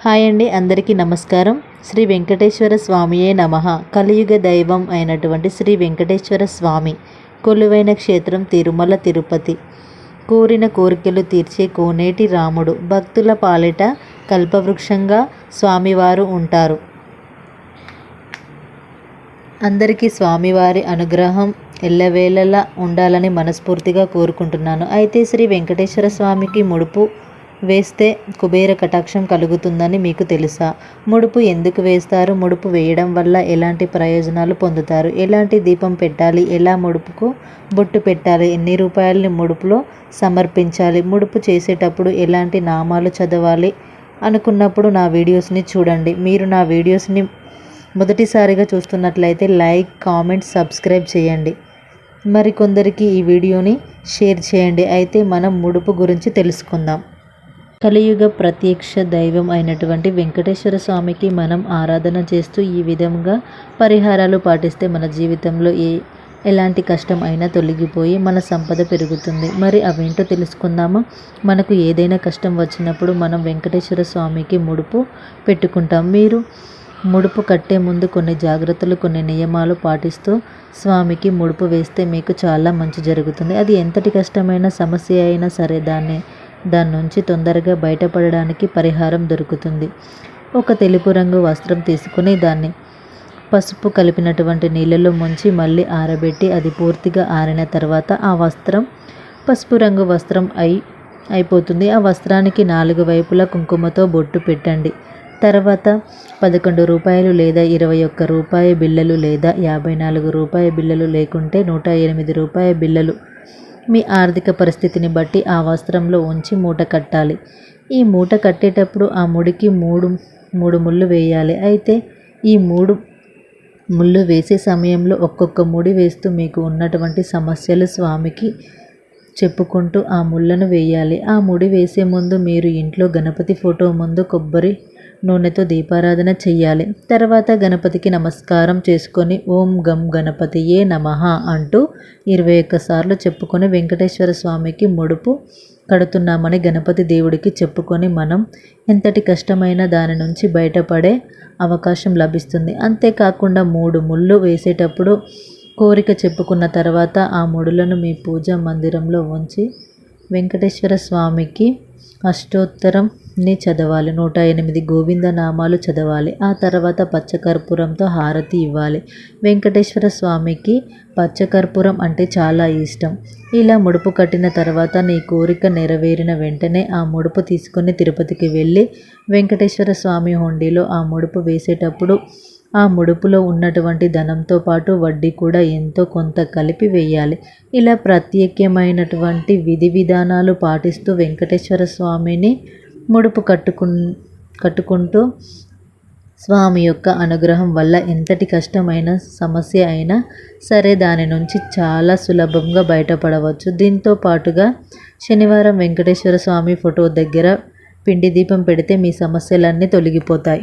Hi అండి అందరికీ నమస్కారం. శ్రీ వెంకటేశ్వర స్వామియే నమ. కలియుగ దైవం అయినటువంటి శ్రీ వెంకటేశ్వర స్వామి కొలువైన క్షేత్రం తిరుమల తిరుపతి. కోరిన కోరికలు తీర్చే కోనేటి రాముడు భక్తుల పాలిట కల్పవృక్షంగా స్వామివారు ఉంటారు. అందరికీ స్వామివారి అనుగ్రహం ఎల్లవేళలా ఉండాలని మనస్ఫూర్తిగా కోరుకుంటున్నాను. అయితే శ్రీ వెంకటేశ్వర స్వామికి ముడుపు వేస్తే కుబేర కటాక్షం కలుగుతుందని మీకు తెలుసా? ముడుపు ఎందుకు వేస్తారు? ముడుపు వేయడం వల్ల ఎలాంటి ప్రయోజనాలు పొందుతారు? ఎలాంటి దీపం పెట్టాలి? ఎలా ముడుపుకు బొట్టు పెట్టాలి? ఎన్ని రూపాయలని ముడుపులో సమర్పించాలి? ముడుపు చేసేటప్పుడు ఎలాంటి నామాలు చదవాలి? అనుకున్నప్పుడు నా వీడియోస్ని చూడండి. మీరు నా వీడియోస్ని మొదటిసారిగా చూస్తున్నట్లయితే లైక్ కామెంట్ సబ్స్క్రైబ్ చేయండి. మరికొందరికి ఈ వీడియోని షేర్ చేయండి. అయితే మనం ముడుపు గురించి తెలుసుకుందాం. కలియుగ ప్రత్యక్ష దైవం అయినటువంటి వెంకటేశ్వర స్వామికి మనం ఆరాధన చేస్తూ ఈ విధంగా పరిహారాలు పాటిస్తే మన జీవితంలో ఏ ఎలాంటి కష్టం అయినా తొలగిపోయి మన సంపద పెరుగుతుంది. మరి అవేంటో తెలుసుకుందామా? మనకు ఏదైనా కష్టం వచ్చినప్పుడు మనం వెంకటేశ్వర స్వామికి ముడుపు పెట్టుకుంటాం. మీరు ముడుపు కట్టే ముందు కొన్ని జాగ్రత్తలు కొన్ని నియమాలు పాటిస్తూ స్వామికి ముడుపు వేస్తే మీకు చాలా మంచి జరుగుతుంది. అది ఎంతటి కష్టమైన సమస్య అయినా సరే దాన్ని దాని నుంచి తొందరగా బయటపడడానికి పరిహారం దొరుకుతుంది. ఒక తెలుపు రంగు వస్త్రం తీసుకుని దాన్ని పసుపు కలిపినటువంటి నీళ్ళలో ముంచి మళ్ళీ ఆరబెట్టి అది పూర్తిగా ఆరిన తర్వాత ఆ వస్త్రం పసుపు రంగు వస్త్రం అయి అయిపోతుంది. ఆ వస్త్రానికి నాలుగు వైపులా కుంకుమతో బొట్టు పెట్టండి. తర్వాత పదకొండు రూపాయలు లేదా ఇరవై ఒక్క రూపాయి బిళ్ళలు లేదా యాభై నాలుగు రూపాయి బిళ్ళలు లేకుంటే నూట ఎనిమిది రూపాయ బిళ్ళలు మీ ఆర్థిక పరిస్థితిని బట్టి ఆ వస్త్రంలో ఉంచి మూట కట్టాలి. ఈ మూట కట్టేటప్పుడు ఆ ముడికి మూడు మూడు ముళ్ళు వేయాలి. అయితే ఈ మూడు ముళ్ళు వేసే సమయంలో ఒక్కొక్క ముడి వేస్తూ మీకు ఉన్నటువంటి సమస్యలు స్వామికి చెప్పుకుంటూ ఆ ముళ్ళను వేయాలి. ఆ ముడి వేసే ముందు మీరు ఇంట్లో గణపతి ఫోటో ముందు కొబ్బరి నూనెతో దీపారాధన చెయ్యాలి. తర్వాత గణపతికి నమస్కారం చేసుకొని ఓం గం గణపతియే నమ అంటూ ఇరవై ఒక్కసార్లు చెప్పుకొని వెంకటేశ్వర స్వామికి ముడుపు కడుతున్నామని గణపతి దేవుడికి చెప్పుకొని మనం ఎంతటి కష్టమైన దాని నుంచి బయటపడే అవకాశం లభిస్తుంది. అంతేకాకుండా మూడు ముళ్ళు వేసేటప్పుడు కోరిక చెప్పుకున్న తర్వాత ఆ ముడులను మీ పూజా మందిరంలో ఉంచి వెంకటేశ్వర స్వామికి అష్టోత్తరంని చదవాలి. నూట ఎనిమిది గోవింద నామాలు చదవాలి. ఆ తర్వాత పచ్చకర్పూరంతో హారతి ఇవ్వాలి. వెంకటేశ్వర స్వామికి పచ్చకర్పూరం అంటే చాలా ఇష్టం. ఇలా ముడుపు కట్టిన తర్వాత నీ కోరిక నెరవేరిన వెంటనే ఆ ముడుపు తీసుకుని తిరుపతికి వెళ్ళి వెంకటేశ్వర స్వామి హుండీలో ఆ ముడుపు వేసేటప్పుడు ఆ ముడుపులో ఉన్నటువంటి ధనంతో పాటు వడ్డీ కూడా ఎంతో కొంత కలిపి వేయాలి ఇలా ప్రత్యేకమైనటువంటి విధి విధానాలు పాటిస్తూ వెంకటేశ్వర స్వామిని ముడుపు కట్టుకు కట్టుకుంటూ స్వామి యొక్క అనుగ్రహం వల్ల ఎంతటి కష్టమైన సమస్య అయినా సరే దాని నుంచి చాలా సులభంగా బయటపడవచ్చు. దీంతో పాటుగా శనివారం వెంకటేశ్వర స్వామి ఫోటో దగ్గర పిండి దీపం పెడితే మీ సమస్యలన్నీ తొలగిపోతాయి.